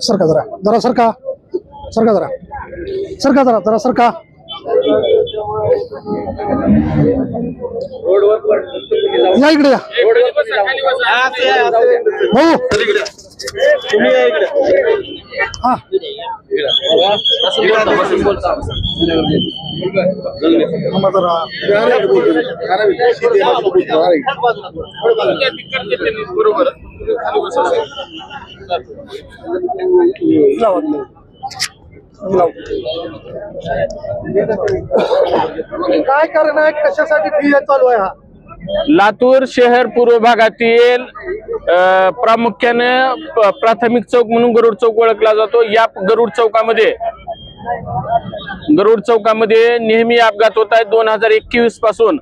सरका जरा जरा सरका. सरका जरा. सरका जरा जरा सरका. या इकडे या. हो. हा. काय कारण आहे? कशासाठी ठिय्या चालू आहे हा? लातूर शहर पूर्व भागातील प्रामुख्याने प्राथमिक चौक म्हणून गरुड चौक ओळखला जातो. या गरुड चौकामध्ये गरुड चौकामध्ये नेहमी अपघात होत आहेत. दोन हजार एकवीसपासून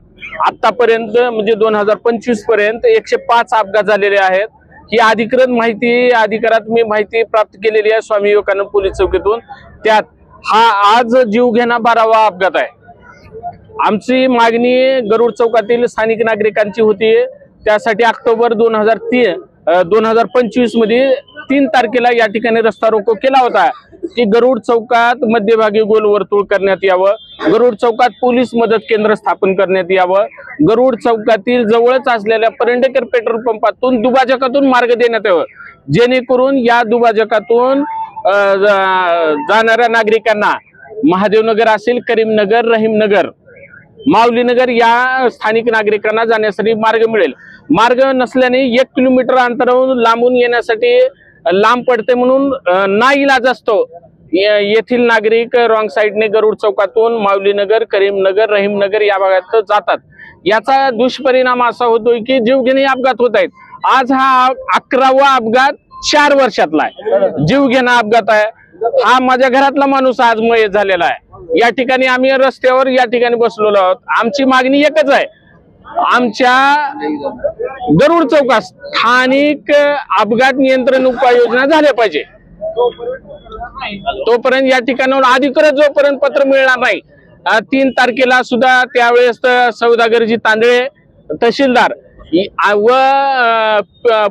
आतापर्यंत म्हणजे दोन हजार पंचवीसपर्यंत एकशे पाच अपघात झालेले आहेत. ही अधिकृत माहिती अधिकारात मी माहिती प्राप्त केलेली आहे स्वामी विवेकानंद पोलीस चौकीतून. त्यात हा आज जीव घेणा बारावा अपघात आहे. आमची मागणी गरुड चौकातील स्थानिक नागरिकांची होती. त्यासाठी ऑक्टोबर दोन हजार तीन दोन हजार पंचवीसमध्ये तीन तारखेला या ठिकाणी रस्ता रोको केला होता. की गरुड चौकात मध्यभागी गोल वर्तुळ करण्यात यावं. गरुड चौकात पोलीस मदत केंद्र स्थापन करण्यात यावं. गरुड चौकातील जवळच असलेल्या परंडेकर पेट्रोल पंपातून दुभाजकातून मार्ग देण्यात यावं. जेणेकरून या दुभाजकातून जाणाऱ्या नागरिकांना महादेवनगर असेल करीमनगर रहीमनगर माऊलीनगर या स्थानिक नागरिकांना जाण्यासाठी मार्ग मिळेल. मार्ग नसल्याने एक किलोमीटर अंतरावरून लांबून येण्यासाठी लांब पडते म्हणून ना इलाज असतो. येथील नागरिक रॉंग साईडने गरुड चौकातून माऊलीनगर करीमनगर रहीमनगर या भागात जातात. याचा दुष्परिणाम असा होतोय की जीवघेणे अपघात होत आहेत. आज हा अकरावा अपघात चार वर्षातला आहे. जीवघेणा अपघात आहे. हा माझ्या घरातला माणूस आज मयत झालेला आहे. या ठिकाणी आम्ही रस्त्यावर या ठिकाणी बसलेलो आहोत. आमची मागणी एकच आहे. आमच्या गरुड चौकात स्थानिक अपघात नियंत्रण उपाययोजना झाल्या पाहिजे. तोपर्यंत या ठिकाणावर अधिकृत जोपर्यंत पत्र मिळणार नाही तीन तारखेला सुद्धा त्यावेळेस सौदागरजी तांदळे तहसीलदार व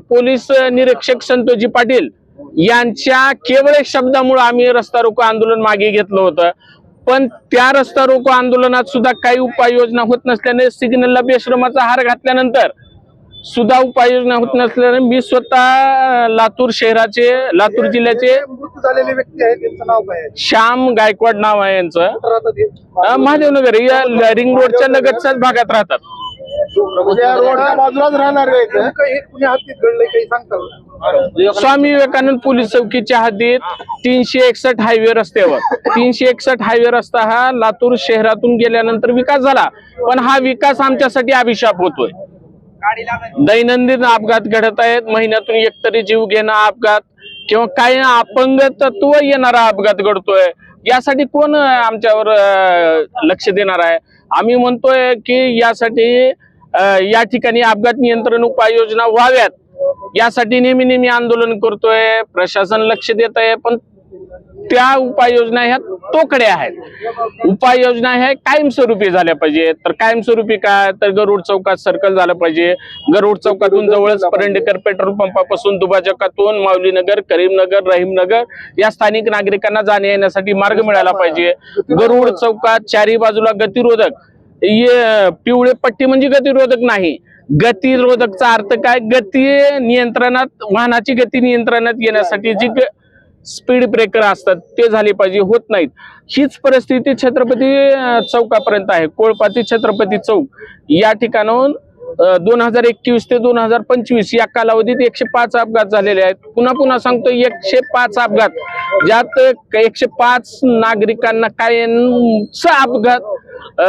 पोलीस निरीक्षक संतोषजी पाटील यांच्या केवळ शब्दामुळे आम्ही रस्ता रोको आंदोलन मागे घेतलं होतं. पण त्या रस्ता रोको आंदोलनात सुद्धा काही उपाययोजना होत नसल्याने सिग्नलला बेश्रमाचा हार घातल्यानंतर सुद्धा उपाययोजना होत नसल्याने मी स्वतः लातूर शहराचे लातूर जिल्ह्याचे मृत्यू झालेले व्यक्ती आहेत त्यांचं नाव काय आहे? श्याम गायकवाड नाव आहे यांचं. महादेवनगर या रिंग रोडच्या लगतच्याच भागात राहतात. बाजूलाच राहणार कुणी हद्दीत घडलंय काही सांगता स्वामी विवेकानंद पोलीस चौकीच्या हद्दीत तीनशे एकसष्ट हायवे रस्त्यावर तीनशे एकसष्ट हायवे रस्ता हा लातूर शहरातून गेल्यानंतर विकास झाला. पण हा विकास आमच्यासाठी अभिशाप होतोय. दैनंदिन अपघात घडत आहेत. महिन्यातून एकतरी जीव घेणं अपघात किंवा काही अपंग तत्व येणारा अपघात घडतोय. यासाठी कोण आमच्यावर लक्ष देणार आहे? आम्ही म्हणतोय की यासाठी या ठिकाणी अपघात नियंत्रण उपाययोजना व्हाव्यात. यासाठी नेहमी नेहमी आंदोलन करतोय. प्रशासन लक्ष देत आहे पण त्या उपाययोजना ह्या तोकड्या आहेत. उपाययोजना ह्या कायमस्वरूपी झाल्या पाहिजे. तर कायमस्वरूपी काय तर गरुड चौकात सर्कल झालं पाहिजे. गरुड चौकातून जवळच परंडेकर पेट्रोल पंपापासून दुभाजकातून माऊलीनगर करीमनगर रहीमनगर या स्थानिक नागरिकांना जाण्या येण्यासाठी मार्ग मिळाला पाहिजे. गरुड चौकात चारी बाजूला गतिरोधक. ये पिवळे पट्टी म्हणजे गतिरोधक नाही. गतिरोधकचा अर्थ काय? गती नियंत्रणात वाहनाची गती नियंत्रणात येण्यासाठी जी स्पीड ब्रेकर असतात ते झाले पाहिजे होत नाहीत. हीच परिस्थिती छत्रपती चौकापर्यंत आहे. कोळपाती छत्रपती चौक. या ठिकाणाहून दोन हजार एकवीस ते दोन हजार पंचवीस या कालावधीत एकशे पाच अपघात झालेले आहेत. पुन्हा पुन्हा सांगतो एकशे पाच अपघात ज्यात एकशे पाच नागरिकांना कायमचा अपघात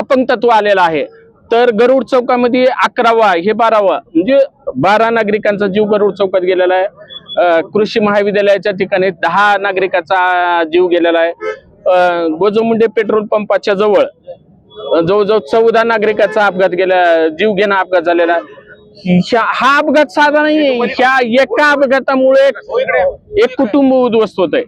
अपंगत्व आलेलं आहे. तर गरुड चौकामध्ये अकरावा हे बारावा म्हणजे बारा नागरिकांचा जीव गरुड चौकात गेलेला आहे. कृषी महाविद्यालयाच्या ठिकाणी दहा नागरिकाचा जीव गेलेला आहे. गोजमुंडे पेट्रोल पंपाच्या जवळ जवळजवळ चौदा नागरिकाचा अपघात गेला जीव घेणं अपघात झालेला आहे. हा अपघात साधा नाही ह्या एका अपघातामुळे एक कुटुंब उद्ध्वस्त होत आहे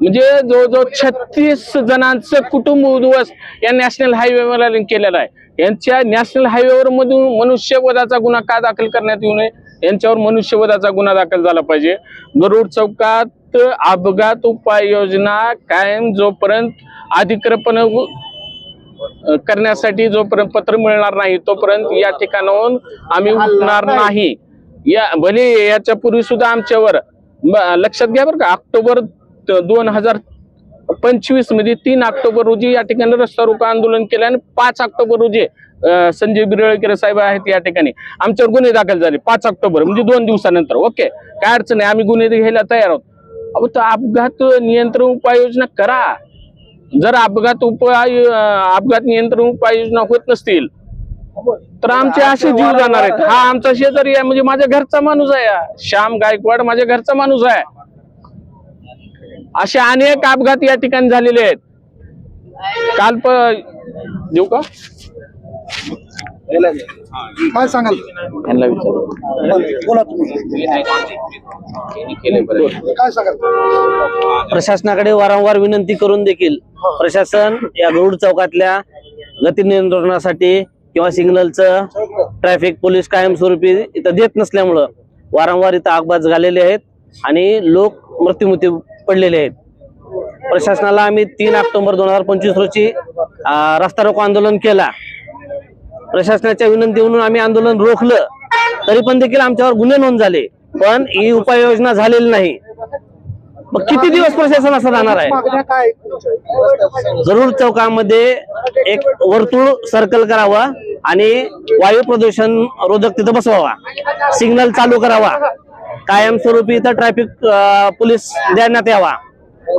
म्हणजे जवळजवळ छत्तीस जणांचं कुटुंब उद्ध्वस्त या नॅशनल हायवे मला केलेलं आहे. यांच्या नॅशनल हायवेवर मधून मनुष्यवधाचा गुन्हा का दाखल करण्यात येऊ नये? यांच्यावर मनुष्यवधाचा गुन्हा दाखल झाला पाहिजे. गरुड चौकात अपघात उपाययोजना कायम जोपर्यंत अधिकृतपणे अ, करण्यासाठी जोपर्यंत पत्र मिळणार नाही तोपर्यंत या ठिकाणाहून आम्ही उठणार नाही. या भले याच्या पूर्वी सुद्धा आमच्यावर लक्षात घ्या बरं का ऑक्टोबर दोन हजार पंचवीसमध्ये तीन ऑक्टोबर रोजी या ठिकाणी रस्ता रोको आंदोलन केलं आणि पाच ऑक्टोबर रोजी संजय बिरळकर साहेब आहेत या ठिकाणी. आमच्यावर गुन्हे दाखल झाले पाच ऑक्टोबर म्हणजे दोन दिवसानंतर ओके? काय अडचण नाही आम्ही गुन्हे घ्यायला तयार आहोत. अपघात नियंत्रण उपाययोजना करा. जर अपघात उपाय अपघात नियंत्रण उपाययोजना होत नसतील तर आमचे असे जीव जाणार आहेत. हा आमचा शेजारी आहे म्हणजे माझ्या घरचा माणूस आहे. श्याम गायकवाड माझ्या घरचा माणूस आहे. असे अनेक अपघात या ठिकाणी झालेले आहेत. काल देऊ का? काय सांगाल. यांना विचारू. बोला तुम्ही. काय सांगाल? प्रशासनाकडे वारंवार विनंती करून देखील प्रशासन या गरुड चौकातल्या गती नियंत्रणासाठी किंवा सिग्नलचं ट्रॅफिक पोलीस कायमस्वरूपी इथं देत नसल्यामुळं वारंवार इथं अपघात झालेले आहेत आणि लोक मृत्युमुखी पडलेले आहेत. प्रशासनाला आम्ही तीन ऑक्टोबर दोन हजार पंचवीस रोजी रस्ता रोको आंदोलन केला. प्रशासनाच्या विनंती म्हणून आम्ही आंदोलन रोखलं तरी पण देखील आमच्यावर गुन्हे नोंद झाले. पण ही उपाययोजना झालेली नाही. मग किती दिवस प्रशासन असं राहणार आहे? जरूर चौकामध्ये एक वर्तुळ सर्कल करावा आणि वायू प्रदूषण रोधक तिथं बसवावा. सिग्नल चालू करावा. कायमस्वरूपी इथं ट्रॅफिक पोलीस देण्यात यावा.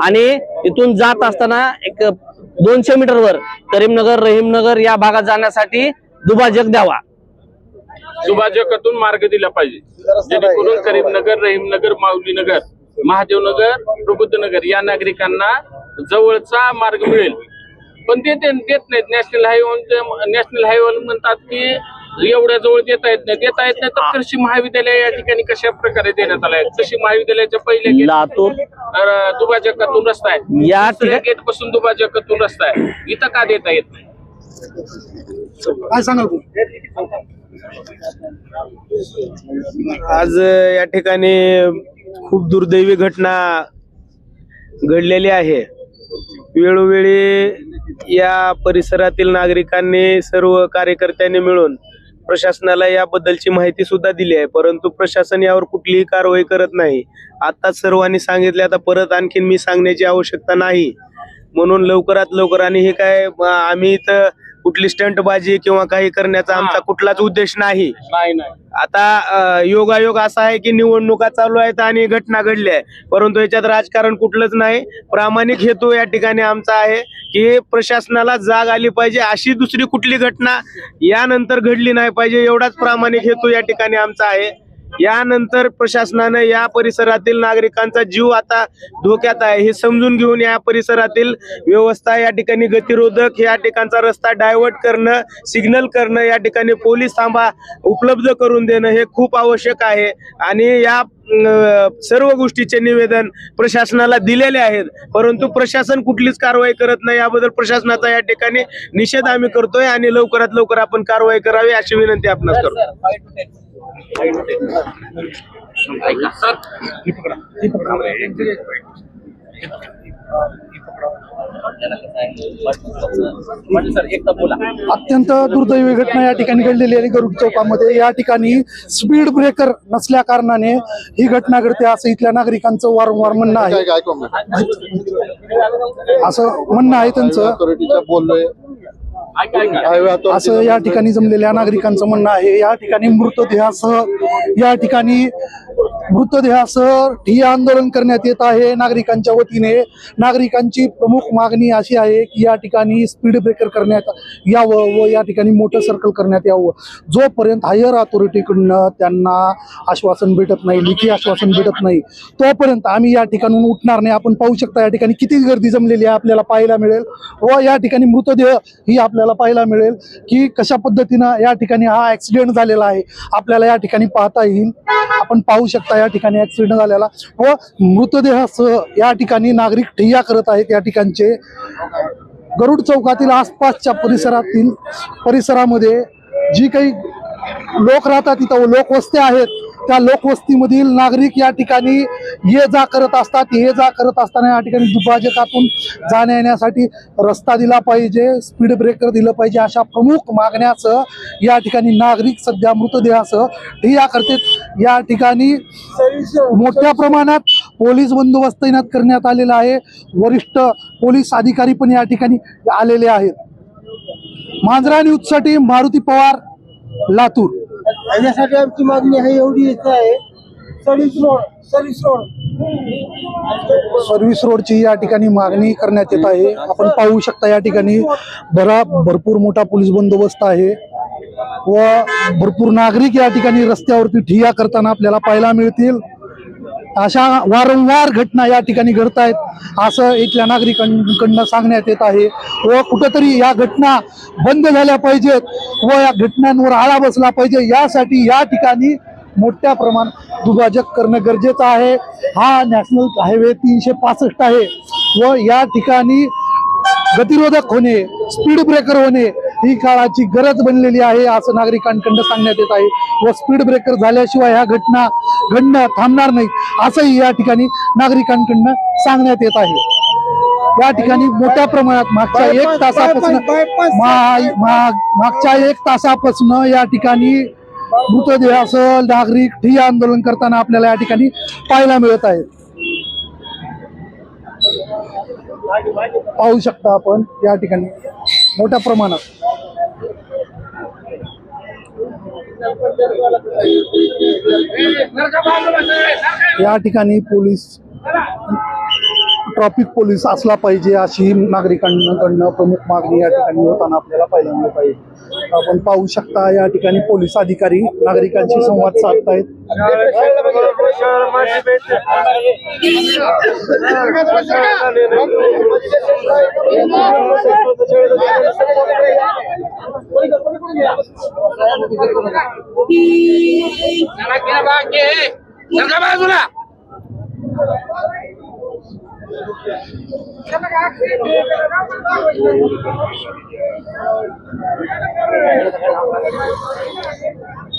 आणि इथून जात असताना एक दोनशे मीटरवर करीमनगर रहीमनगर या भागात जाण्यासाठी दुभाजक द्यावा. दुभाजकातून मार्ग दिला पाहिजे. जेणेकरून करीमनगर रहीमनगर माऊलीनगर महादेवनगर प्रबुद्धनगर या नागरिकांना जवळचा मार्ग मिळेल. पण ते देत नाहीत. नॅशनल हायवे नॅशनल हायवे म्हणतात की एवढ्या जवळ देता येत नाही. देता येत नाही तर कृषी महाविद्यालय या ठिकाणी कशा प्रकारे देण्यात आलं आहे कृषी महाविद्यालयाच्या gate लातूर. दुभाजकातून रस्ता आहे. या गेटपासून दुभाजकातून रस्ता आहे. इथं का देता येत नाही? काय सांगाल तू आज या ठिकाणी खूप दुर्दैवी घटना घडलेली आहे. वेळोवेळी या परिसरातील नागरिकांनी सर्व कार्यकर्त्यांनी मिळून प्रशासनाला याबद्दलची माहिती सुद्धा दिली आहे. परंतु प्रशासन यावर कुठलीही कारवाई करत नाही. आताच सर्वांनी सांगितले आता परत आणखीन मी सांगण्याची आवश्यकता नाही. म्हणून लवकरात लवकर आणि हे काय आम्ही इथं कुठली स्टंटबाजी किंवा काही करण्याचा आमचा कुठलाच उद्देश नाही. नाही नाही. आता योगायोग असा आहे की निवडणुका चालू आहेत आणि घटना घडल्या आहे परंतु याच्यात राजकारण कुठलंच नाही. प्रामाणिक हेतू या ठिकाणी आमचा आहे की प्रशासनाला जाग आली पाहिजे. अशी दुसरी कुठली घटना यानंतर घडली नाही पाहिजे. एवढाच प्रामाणिक हेतू या ठिकाणी आमचा आहे. यानंतर प्रशासनानं या परिसरातील नागरिकांचा जीव आता धोक्यात आहे. हे समजून घेऊन या परिसरातील व्यवस्था या ठिकाणी गतिरोधक या ठिकाणचा रस्ता डायव्हर्ट करणं सिग्नल करणं या ठिकाणी पोलीस थांबा उपलब्ध करून देणं हे खूप आवश्यक आहे. आणि या सर्व गोष्टीचे निवेदन प्रशासनाला दिलेले आहेत. परंतु प्रशासन कुठलीच कारवाई करत नाही. याबद्दल प्रशासनाचा या ठिकाणी निषेध आम्ही करतोय आणि लवकरात लवकर आपण कारवाई करावी अशी विनंती आपणास करतो. अत्यंत दुर्दैवी घटना या ठिकाणी घडलेली आहे. गरुड चौकामध्ये. या ठिकाणी स्पीड ब्रेकर नसल्या कारणाने ही घटना घडते असं इथल्या नागरिकांचं वारंवार म्हणणं आहे. असं म्हणणं आहे त्यांचं. बोललोय. असं या ठिकाणी जमलेल्या नागरिकांचं म्हणणं आहे. या ठिकाणी मृतदेहासह या ठिकाणी मृतदेहासह ठिय्या आंदोलन करण्यात येत आहे. नागरिकांच्या वतीने नागरिकांची प्रमुख मागणी अशी आहे की या ठिकाणी स्पीड ब्रेकर करण्यात यावं व या ठिकाणी मोटर सर्कल करण्यात यावं. जोपर्यंत हायर अथॉरिटीकडनं त्यांना आश्वासन भेटत नाही लिखी आश्वासन भेटत नाही तोपर्यंत आम्ही या ठिकाणून उठणार नाही. आपण पाहू शकता या ठिकाणी किती गर्दी जमलेली आहे आपल्याला पाहायला मिळेल. व या ठिकाणी मृतदेह ही आपल्याला पाहायला मिळेल की कशा पद्धतीनं या ठिकाणी हा ऍक्सिडेंट झालेला आहे. आपल्याला या ठिकाणी पाहता येईल. आपण पाहू शकता या ठिकाणी ऍक्सिडेंट झालेला. व मृतदेहासह या ठिकाणी नागरिक ठिय्या करत आहेत या ठिकाणचे. गरुड चौकातील आसपासच्या परिसरातील परिसरामध्ये जी काही लोक राहतात तिथं लोकवस्त्या आहेत त्या लोकवस्तीमधील नागरिक या ठिकाणी ये जा करत असतात. ये जा करत असताना या ठिकाणी दुभाजकातून जाण्या येण्यासाठी रस्ता दिला पाहिजे स्पीड ब्रेकर दिलं पाहिजे अशा प्रमुख मागण्यासह या ठिकाणी नागरिक सध्या मृतदेहासह ठिय्या करतात या ठिकाणी मोठ्या प्रमाणात पोलीस बंदोबस्त तैनात करण्यात आलेला आहे. वरिष्ठ पोलीस अधिकारी पण या ठिकाणी आलेले आहेत. मांजरा न्यूजसाठी मारुती पवार लातूर. यासाठी आमची मागणी आहे एवढी इथं आहे. Service road service road. Service रोडची या ठिकाणी मागणी करण्यात येत आहे. आपण पाहू शकता या ठिकाणी बरा भरपूर मोठा पोलीस बंदोबस्त आहे. व भरपूर नागरिक या ठिकाणी रस्त्यावरती ठिय्या करताना आपल्याला पाहायला मिळतील. अशा वारंवार घटना या ठिकाणी घडत आहेत असं इथल्या नागरिकांकडनं सांगण्यात येत आहे. व कुठंतरी या घटना बंद झाल्या पाहिजेत व या घटनांवर आळा बसला पाहिजे यासाठी या ठिकाणी मोठ्या प्रमाणात दुभाजक करणं गरजेचं आहे. हा नॅशनल हायवे तीनशे पासष्ट आहे व या ठिकाणी गतिरोधक होणे स्पीड ब्रेकर होणे ही काळाची गरज बनलेली आहे असं नागरिकांकडनं सांगण्यात येत आहे. व स्पीड ब्रेकर झाल्याशिवाय ह्या घटना घडणं थांबणार नाही असंही या ठिकाणी नागरिकांकडनं सांगण्यात येत आहे. या ठिकाणी मोठ्या प्रमाणात मागच्या एक तासापासून मागच्या एक तासापासून या ठिकाणी मृतदेहासह नागरिक ठिय्या आंदोलन करताना आपल्याला या ठिकाणी पाहायला मिळत आहे. पाहू शकता आपण या ठिकाणी मोठ्या प्रमाणात. या ठिकाणी पोलीस ट्रॅफिक पोलीस असला पाहिजे अशी नागरिकांकडनं प्रमुख मागणी या ठिकाणी होताना आपल्याला पाहायला पाहिजे. आपण पाहू शकता या ठिकाणी पोलीस अधिकारी नागरिकांशी संवाद साधतायत.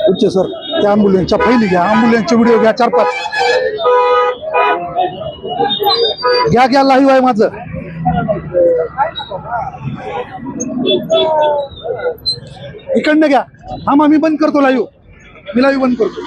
उच्च सर त्या अँब्युलन्सच्या पहिली घ्या. अँब्युलन्सचे व्हिडिओ घ्या चार पाच. घ्या घ्या लाईव्ह आहे माझं. इकडनं घ्या. हा मग मी बंद करतो लाईव्ह मी लाईव्ह बंद करतो.